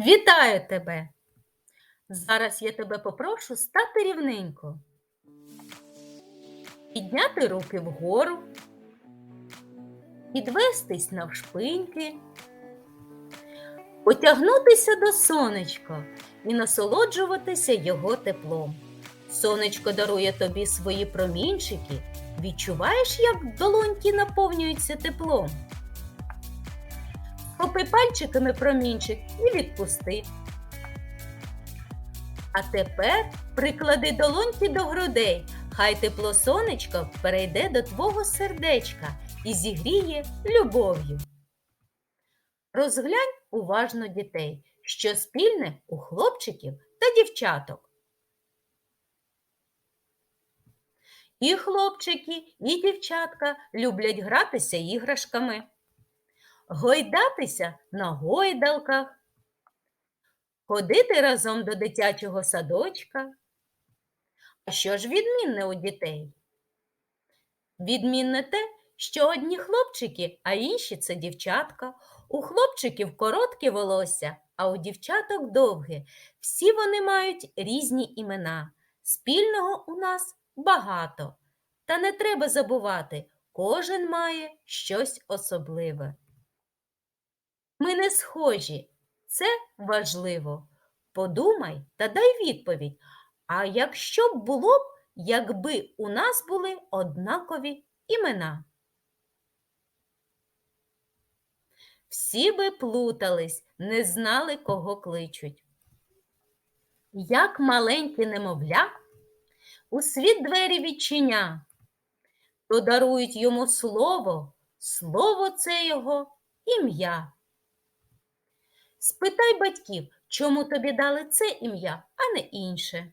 Вітаю тебе! Зараз я тебе попрошу стати рівненько, підняти руки вгору, підвестись навшпиньки, потягнутися до сонечка і насолоджуватися його теплом. Сонечко дарує тобі свої промінчики. Відчуваєш, як долоньки наповнюються теплом? Хопи пальчиками промінчик і відпусти. А тепер приклади долоньки до грудей. Хай тепло сонечка перейде до твого сердечка і зігріє любов'ю. Розглянь уважно дітей, що спільне у хлопчиків та дівчаток. І хлопчики, і дівчатка люблять гратися іграшками гойдатися на гойдалках, ходити разом до дитячого садочка. А що ж відмінне у дітей? Відмінне те, що одні хлопчики, а інші це дівчатка. У хлопчиків коротке волосся, а у дівчаток довге. Всі вони мають різні імена. Спільного у нас багато. Та не треба забувати, кожен має щось особливе. Ми не схожі. Це важливо. Подумай та дай відповідь. А якщо б було б, якби у нас були однакові імена? Всі би плутались, не знали, кого кличуть. Як маленьке немовля у світ двері відчиня, то дарують йому слово, слово це його ім'я. Спитай батьків, чому тобі дали це ім'я, а не інше.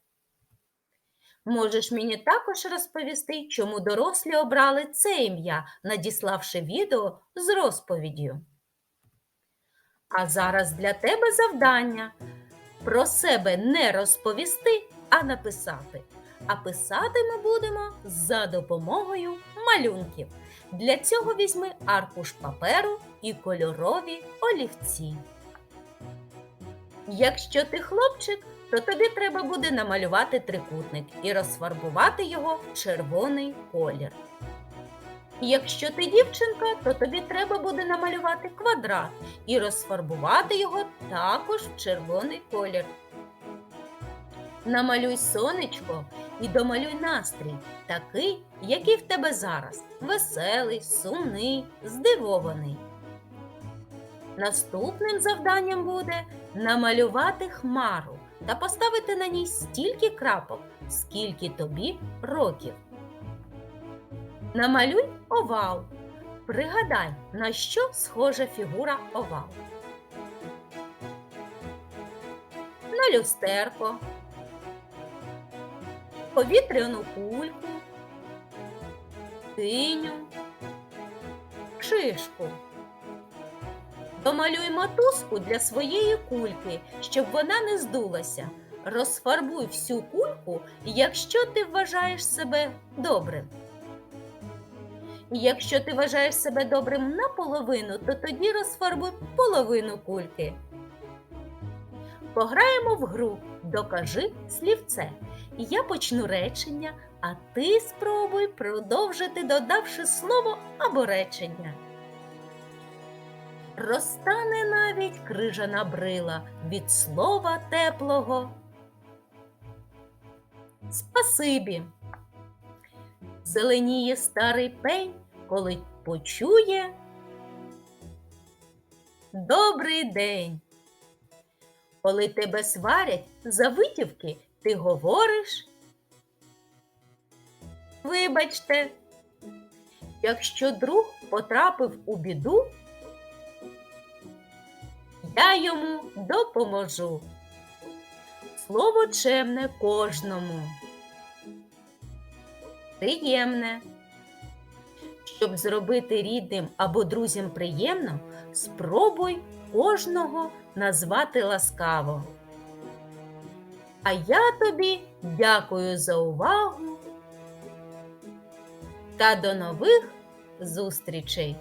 Можеш мені також розповісти, чому дорослі обрали це ім'я, надіславши відео з розповіддю. А зараз для тебе завдання про себе не розповісти, а написати. А писати ми будемо за допомогою малюнків. Для цього візьми аркуш паперу і кольорові олівці. Якщо ти хлопчик, то тобі треба буде намалювати трикутник і розфарбувати його в червоний колір. Якщо ти дівчинка, то тобі треба буде намалювати квадрат і розфарбувати його також в червоний колір. Намалюй сонечко і домалюй настрій, такий, який в тебе зараз веселий, сумний, здивований. Наступним завданням буде намалювати хмару та поставити на ній стільки крапок, скільки тобі років. Намалюй овал. Пригадай, на що схожа фігура овал. На люстерко, повітряну кульку, синю, шишку. Домалюй мотузку для своєї кульки, щоб вона не здулася. Розфарбуй всю кульку, якщо ти вважаєш себе добрим. Якщо ти вважаєш себе добрим наполовину, то тоді розфарбуй половину кульки. Пограємо в гру Докажи слівце. Я почну речення, а ти спробуй продовжити, додавши слово або речення. Розтане навіть крижана брила від слова теплого. Спасибі. Зеленіє старий пень, коли почує. Добрий день. Коли тебе сварять за витівки, ти говориш. Вибачте, якщо друг потрапив у біду, я йому допоможу. Слово чемне кожному. Приємне. Щоб зробити рідним або друзям приємно, спробуй кожного назвати ласкаво. А я тобі дякую за увагу та до нових зустрічей!